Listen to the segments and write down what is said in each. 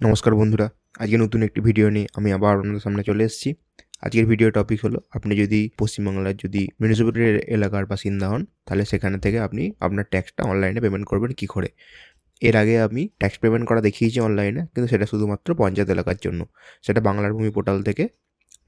নমস্কার বন্ধুরা, আজকে নতুন একটি ভিডিও নিয়ে আমি আবার আপনাদের সামনে চলে এসেছি। আজকের ভিডিও টপিক হলো, আপনি যদি পশ্চিমবাংলার যদি মিউনিসিপ্যালিটি এলাকার বাসিন্দা হন, তাহলে সেখানে থেকে আপনি আপনার ট্যাক্সটা অনলাইনে পেমেন্ট করবেন কী করে? এর আগে আমি ট্যাক্স পেমেন্ট করা দেখিয়েছি অনলাইনে কিন্তু সেটা শুধুমাত্র পঞ্চায়েত এলাকার জন্য। সেটা বাংলার ভূমি পোর্টাল থেকে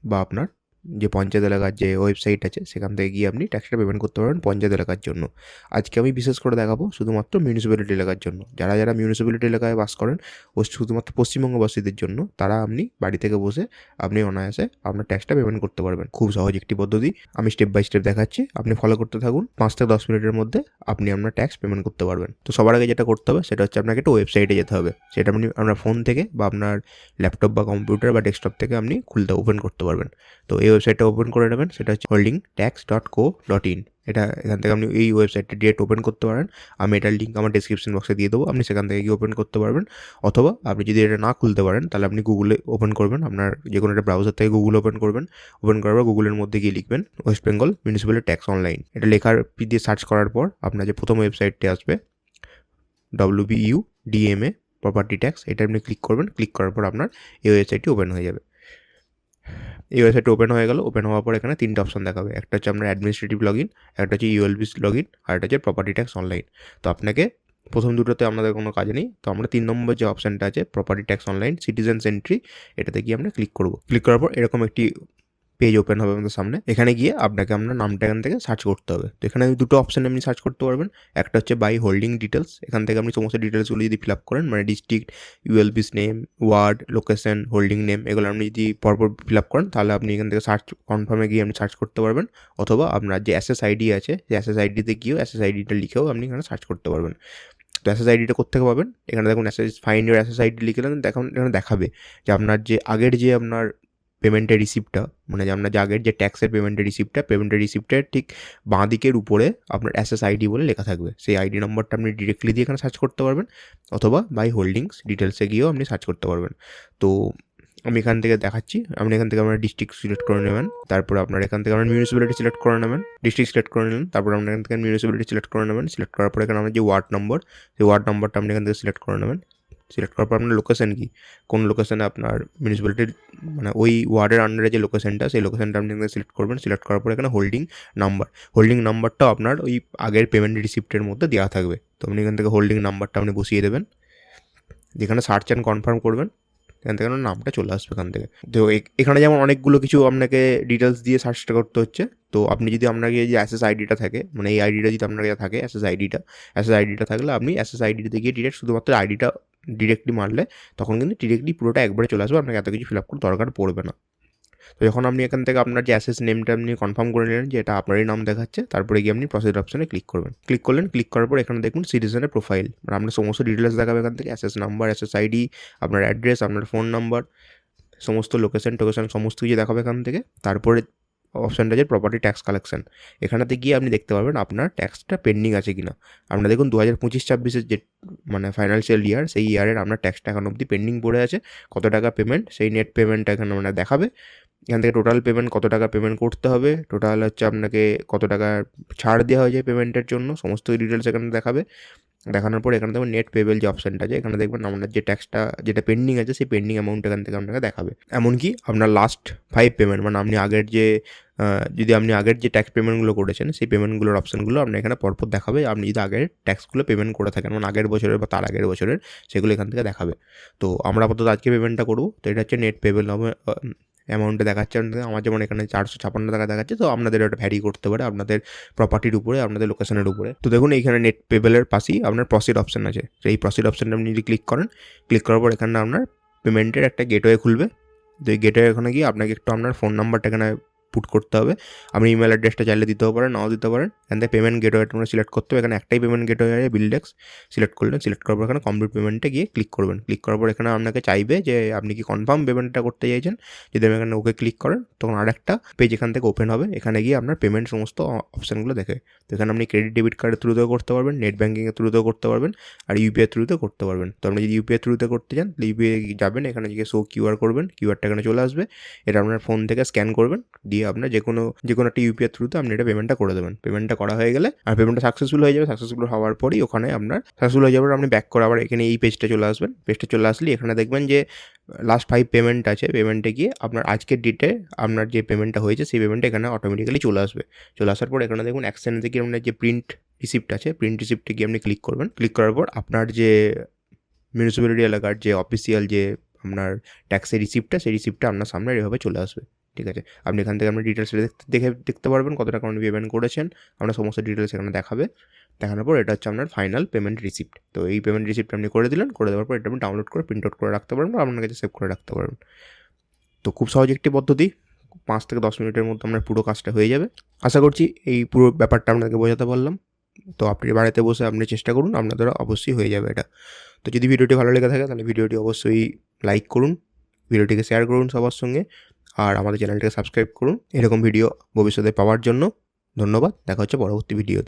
বা আপনার যে পঞ্চায়েত এলাকার যে ওয়েবসাইট আছে, সেখান থেকে গিয়ে আপনি ট্যাক্সটা পেমেন্ট করতে পারবেন পঞ্চায়েত এলাকার জন্য। আজকে আমি বিশেষ করে দেখাবো শুধুমাত্র মিউনিসিপ্যালিটি এলাকার জন্য। যারা যারা মিউনিসিপ্যালিটি এলাকায় বাস করেন, ও শুধুমাত্র পশ্চিমবঙ্গবাসীদের জন্য, তারা আপনি বাড়ি থেকে বসে আপনি অনায়াসে আপনার ট্যাক্সটা পেমেন্ট করতে পারবেন। খুব সহজ একটি পদ্ধতি। আমি স্টেপ বাই স্টেপ দেখাচ্ছি। আপনি ফলো করতে থাকুন। পাঁচ থেকে দশ মিনিটের মধ্যে আপনি আপনার ট্যাক্স পেমেন্ট করতে পারবেন। তো সবার আগে যেটা করতে হবে, সেটা হচ্ছে আপনাকে একটা ওয়েবসাইটে যেতে হবে। সেটা আপনি, আপনার ফোন থেকে বা আপনার ল্যাপটপ বা কম্পিউটার বা ডেস্কটপ থেকে আপনি খুলতে ওপেন করতে পারবেন। তো এই ওয়েবসাইটটা ওপেন করে নেবেন, সেটা হচ্ছে holding tax dot co dot in এটা এখান থেকে আপনি এই ওয়েবসাইটটা ডিরেক্ট ওপেন করতে পারেন। আমি এটার লিঙ্ক আমার ডিসক্রিপশন বক্সে দিয়ে দেবো, আপনি সেখান থেকে গিয়ে ওপেন করতে পারবেন। অথবা আপনি যদি এটা না খুলতে পারেন, তাহলে আপনি গুগলে ওপেন করবেন, আপনার যে কোনো একটা ব্রাউজার থেকে গুগল ওপেন করবেন। ওপেন করার পর গুগলের মধ্যে গিয়ে লিখবেন West Bengal municipality tax online এটা লেখার দিয়ে সার্চ করার পর আপনার যে প্রথম ওয়েবসাইটটি আসবে W B U DMA property tax এটা আপনি ক্লিক করবেন। ক্লিক করার পর আপনার এই ওয়েবসাইটটি ওপেন হয়ে যাবে। এই ওয়েবসাইটটা ওপেন হয়ে গেল। ওপেন হওয়ার পর এখানে তিনটা অপশন দেখাবে। একটা হচ্ছে আপনার অ্যাডমিনিস্ট্রেটিভ লগ ইন একটা হচ্ছে ইউএলবি লগ ইন আর একটা হচ্ছে প্রপার্টি ট্যাক্স অনলাইন তো আপনাকে প্রথম দুটোতে আপনাদের কোনো কাজ নেই। তো আমরা তিন নম্বর যে অপশানটা আছে property tax online citizens entry এটাতে গিয়ে আমরা ক্লিক করব। ক্লিক করার পর এরকম একটি পেজ ওপেন হবে আমাদের সামনে। এখানে গিয়ে আপনাকে আপনার নামটা এখান থেকে সার্চ করতে হবে। তো এখানে দুটো অপশানে আপনি সার্চ করতে পারবেন। একটা হচ্ছে বাই হোল্ডিং ডিটেলস এখান থেকে আপনি সমস্ত ডিটেলসগুলো যদি ফিল আপ করেন মানে district ULBs name ward location holding name এগুলো আপনি যদি পরপর ফিল আপ করেন, তাহলে আপনি এখান থেকে সার্চ কনফার্মে গিয়ে আপনি সার্চ করতে পারবেন। অথবা আপনার যে এসএস আইডি আছে সেই এসএস আইডিতে গিয়েও এসএস আইডিটা লিখেও আপনি এখানে সার্চ করতে পারবেন। তো এসএস আইডিটা কোথেকে পাবেন? এখানে দেখুন SS fine your SS ID লিখলেন দেখুন এখানে দেখাবে যে আপনার যে আগের যে আপনার পেমেন্টের রিসিপ্টটা মানে আপনার যে যে ট্যাক্সের পেমেন্টের রিসিপ্টটা পেমেন্টের রিসিপ্টের ঠিক বাঁ দিকের উপরে আপনার এসএস আইডি বলে লেখা থাকবে। সেই আইডি নম্বরটা আপনি ডিরেক্টলি দিয়ে এখানে সার্চ করতে পারবেন, অথবা বাই হোল্ডিংস ডিটেলসে গিয়েও আপনি সার্চ করতে পারবেন। তো আমি এখান থেকে দেখাচ্ছি, আপনি এখান থেকে আপনার ডিস্ট্রিক্ট সিলেক্ট করে নেবেন, তারপর আপনার এখান থেকে আপনার মিউনিসিপ্যালিটি সিলেক্ট করে নেবেন ডিস্ট্রিক্ট সিলেক্ট করে নেবেন তারপর আপনার এখান থেকে মিউনিসিপ্যালিটি সিলেক্ট করে নেবেন সিলেক্ট করার পর এখানে আপনার যে ওয়ার্ড নম্বর সেই ওয়ার্ড নম্বরটা আপনি এখান থেকে সিলেক্ট করে নেবেন। সিলেক্ট করার পর আপনার লোকেশান কি? কোন লোকেশানে আপনার মিউনিসিপ্যালিটির মানে ওই ওয়ার্ডের আন্ডারে যে লোকেশনটা সেই লোকেশানটা আপনি এখানে সিলেক্ট করবেন। সিলেক্ট করার পর এখানে হোল্ডিং নাম্বার হোল্ডিং নাম্বারটাও আপনার ওই আগের পেমেন্ট রিসিপ্টের মধ্যে দেওয়া থাকবে। তো আপনি এখান থেকে হোল্ডিং নাম্বারটা আপনি বসিয়ে দেবেন। যেখানে সার্চ অ্যান্ড কনফার্ম করবেন এখান থেকে নামটা চলে আসবে এখান থেকে। তো এখানে যেমন অনেকগুলো কিছু আপনাকে ডিটেলস দিয়ে সার্চটা করতে হচ্ছে। তো আপনি যদি আপনাকে যে অ্যাসেস আইডিটা থাকে মানে এই আইডিটা যদি আপনার কাছে থাকে অ্যাসেস আইডিটা অ্যাসেস আইডিটা থাকলে আপনি অ্যাসেস আইডিতে গিয়ে ডিরেক্ট শুধুমাত্র আইডিটা ডিরেক্টলি মারলে, তখন কিন্তু ডিরেক্টলি পুরোটা একবারে চলে আসবে, আপনাকে এত কিছু ফিল আপ করে দরকার পড়বে না। তো যখন আপনি এখান থেকে আপনার যে অ্যাসেস নেমটা আপনি কনফার্ম করে নিলেন যে এটা আপনারই নাম দেখাচ্ছে, তারপরে গিয়ে আপনি প্রসিড অপশনে ক্লিক করবেন। ক্লিক করলেন ক্লিক করার পর এখানে দেখুন সিটিজেনের প্রোফাইল মানে আপনার সমস্ত ডিটেলস দেখাবে এখান থেকে অ্যাসেস নাম্বার অ্যাসেস আইডি আপনার অ্যাড্রেস আপনার ফোন নাম্বার সমস্ত লোকেশন টোকেশন সমস্ত কিছু দেখাবে এখান থেকে। তারপরে অপশানটা আছে প্রপার্টি ট্যাক্স কালেকশন এখানেতে গিয়ে আপনি দেখতে পাবেন আপনার ট্যাক্সটা পেন্ডিং আছে কিনা। আপনার দেখুন দু হাজার পঁচিশ ছাব্বিশের যে মানে ফাইন্যান্সিয়াল ইয়ার সেই ইয়ারের আপনার ট্যাক্সটা এখন অবধি পেন্ডিং পড়ে আছে। কত টাকা পেমেন্ট সেই নেট পেমেন্টটা এখানে মানে দেখাবে। এখান থেকে টোটাল পেমেন্ট কত টাকা পেমেন্ট করতে হবে? টোটাল হচ্ছে আপনাকে কত টাকা ছাড় দেওয়া হয়েছে পেমেন্টের জন্য? সমস্ত ডিটেলস এখানে দেখাবে। দেখানোর পর এখানে দেখবেন নেট পেবেল যে অপশানটা আছে, এখানে দেখবেন আপনার যে ট্যাক্সটা যেটা পেন্ডিং আছে, সেই পেন্ডিং অ্যামাউন্ট এখান থেকে আপনাকে দেখাবে। এমনকি আপনার লাস্ট ফাইভ পেমেন্ট মানে আপনি আগের যে যদি আপনি আগের যে ট্যাক্স পেমেন্টগুলো করেছেন, সেই পেমেন্টগুলোর অপশানগুলো আপনি এখানে পরপর দেখাবে। আপনি যদি আগের ট্যাক্সগুলো পেমেন্ট করে থাকেন মানে আগের বছরের বা তার আগের বছরের, সেগুলো এখান থেকে দেখাবে। তো আমরা আপাতত আজকে পেমেন্টটা করব। তো এটা হচ্ছে নেট পেবেল হবে অ্যামাউন্টে দেখাচ্ছে। আমার যেমন এখানে চারশো ছাপান্ন টাকা দেখাচ্ছে, তো আপনাদের ওটা ভ্যারি করতে পারে আপনাদের প্রপার্টির উপরে, আপনাদের লোকেশনের উপরে তো দেখুন এইখানে নেট পেবেলের পাশেই আপনার প্রসিড অপশন আছে তো এই প্রসিড অপশানটা আপনি যদি ক্লিক করেন ক্লিক করার পর এখানে আপনার পেমেন্টের একটা গেটওয়ে খুলবে তো এই গেটওয়ে এখানে গিয়ে আপনাকে একটু আপনার ফোন নাম্বারটা এখানে পুট করতে হবে। আপনি ইমেল অ্যাড্রেসটা চাইলে দিতেও পারেন, নাও দিতে পারেন। এখান থেকে পেমেন্ট গেটওয়েটা আমরা সিলেক্ট করতে হবে। এখানে একটাই পেমেন্ট গেটওয়ে বিলডেক্স সিলেক্ট করলেন সিলেক্ট করার পর এখানে কমপ্লিট পেমেন্টে গিয়ে ক্লিক করবেন। ক্লিক করার পর এখানে আপনাকে চাইবে যে আপনি কি কনফার্ম পেমেন্টটা করতে চাইছেন। যদি আমি এখানে ওকে ক্লিক করেন, তখন আরেকটা পেজ এখান থেকে ওপেন হবে। এখানে গিয়ে আপনার পেমেন্ট সমস্ত অপশানগুলো দেখে। তো এখানে আপনি ক্রেডিট ডেবিট কার্ডের থ্রুতেও করতে পারবেন নেট ব্যাঙ্কিংয়ের থ্রুতেও করতে পারবেন, আর ইউপিআই থ্রুতেও করতে পারবেন। তো আপনি যদি ইউপিআই থ্রুতে করতে চান ইউপিআই যাবেন, এখানে গিয়ে শো কিউআর করবেন কিউআরটা এখানে চলে আসবে। এটা আপনার ফোন থেকে স্ক্যান করবেন, দিয়ে আপনার যে কোনো যে কোনো একটা ইউপিআই থ্রুতে আপনি এটা পেমেন্টটা করে দেবেন। পেমেন্টটা করা হয়ে গেলে, আর পেমেন্টটা সাকসেসফুল হয়ে যাবে সাকসেসফুল হওয়ার পরই ওখানে আপনার সাকসেসফুল হয়ে যাবে আপনি ব্যাক করে আবার এখানে এই পেজটা চলে আসবেন। পেজটা চলে আসলে এখানে দেখবেন যে লাস্ট ফাইভ পেমেন্ট আছে। পেমেন্টে গিয়ে আপনার আজকের ডেটে আপনার যে পেমেন্টটা হয়েছে, সেই পেমেন্টটা এখানে অটোমেটিক্যালি চলে আসবে। চলে আসার পর এখানে দেখুন অ্যাকশনে থেকে আপনার যে প্রিন্ট রিসিপ্ট আছে প্রিন্ট রিসিপ্টে গিয়ে আপনি ক্লিক করবেন। ক্লিক করার পর আপনার যে মিউনিসিপ্যালিটি এলাকার যে অফিসিয়াল যে আপনার ট্যাক্সের রিসিপ্টটা সেই রিসিপ্টটা আপনার সামনে এভাবে চলে আসবে। ঠিক আছে? আপনি এখান থেকে আপনার ডিটেলস দেখে দেখতে পারবেন কত টাকা আপনি পেমেন্ট করেছেন। আপনার সমস্ত ডিটেলস এখানে দেখাবে। দেখানোর পর এটা হচ্ছে আপনার ফাইনাল পেমেন্ট রিসিপ্ট তো এই পেমেন্ট রিসিপ্ট আপনি করে দিলেন, করে দেওয়ার পর এটা আপনি ডাউনলোড করে প্রিন্ট আউট করে রাখতে পারবেন বা আপনার কাছে সেভ করে রাখতে পারবেন। তো খুব সহজ একটি পদ্ধতি। পাঁচ থেকে দশ মিনিটের মধ্যে আপনার পুরো কাজটা হয়ে যাবে। আশা করছি এই পুরো ব্যাপারটা আপনাকে বোঝাতে পারলাম। তো আপনি বাড়িতে বসে আপনি চেষ্টা করুন আপনাদের অবশ্যই হয়ে যাবে এটা। তো যদি ভিডিওটি ভালো লেগে থাকে তাহলে ভিডিওটি অবশ্যই লাইক করুন। ভিডিওটিকে শেয়ার করুন সবার সঙ্গে। আর আমাদের চ্যানেলটাকে সাবস্ক্রাইব করুন। এরকম ভিডিও ভবিষ্যতে পাওয়ার জন্য। ধন্যবাদ। দেখা হচ্ছে পরবর্তী ভিডিওতে।